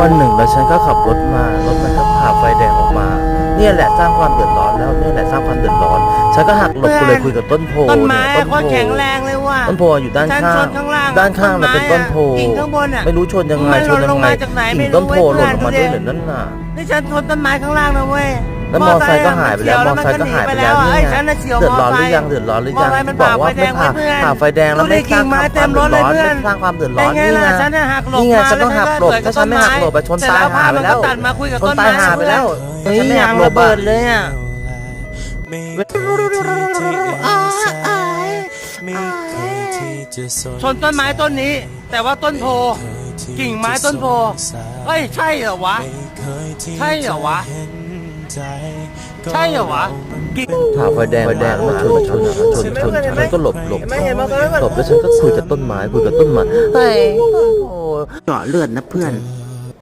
วันหนึ่งแล้วฉันก็ขับรถมารถมันก็ผ่าไฟแดงออกมา เนี่ยแหละสร้างความเดือดร้อนแล้วเนี่ยแหละสร้างความเดือดร้อนฉันก็หักหลบกูเลยคุยกับต้นโพต้นไม้เยโคตรแข็งแรงเลยว่ะต้นโพอยู่ด้านฉันข้าชงนข้างล่างด้านข้างมันเป็นต้นโพกิ่งข้างบนอะไม่รู้ชนยังไงมันชนหล่นลยังงไงมาจากไหนไม่กิ่งรู้ต้นโพหล่นลงมาเว้ด้วยยเหรือนั่นน่ะนี่ฉันชนต้นไม้ข้างล่างนะเว้ย แล้วมอไซค์ก็หายไปแล้วมอไซค์ก็หายไปแล้วอะนี่ไอ้ไงฉันน่ะเฉียวเดือดมร้ออนหไซรือค์ยังเดือดร้อนหรือมอยังไซค์มันบอกว่าผ่าไฟแดไม่งผ่าไว้เพื่อนผ่าไฟแดงแล้วดูดิไม่สร้างกิ่งไม้ความเต็มรถเดือดร้อนเลยเพื่อนไม่สร้างความเดือดร้เป็อนนไงนี่ล่ะไงฉันน่ะหักหลบนี่ไงมาฉันต้องหักหลบแล้วถ้าฉันไม่หักหลบไปชนเสร็จตายแล้วหาไปแล้วภพมันก็ตัดมาคุยกับชนต้นตายไม้หาไปแล้วเฮ้ยฉันไม่อหัย่ากงหลระบเบิอะดเลยอะชนต้นไม้ต้นนี้ แต่ว่าต้นโพกิ่งไม้ต้นโพเฮ้ยใช่เหรอวะ ใช่เหรอวะ ใช่เหรอวะกิ่งผ่าไฟแดงไฟแดงมาชนชนชนชนชนฉันก็หลบหลบไม่เห็นมอเตอร์ไซค์หลบแล้วฉันก็คุยกับต้นไม้คุยกับต้นไม้เฮ้ยโอ้เจาะเลือดนะเพื่อน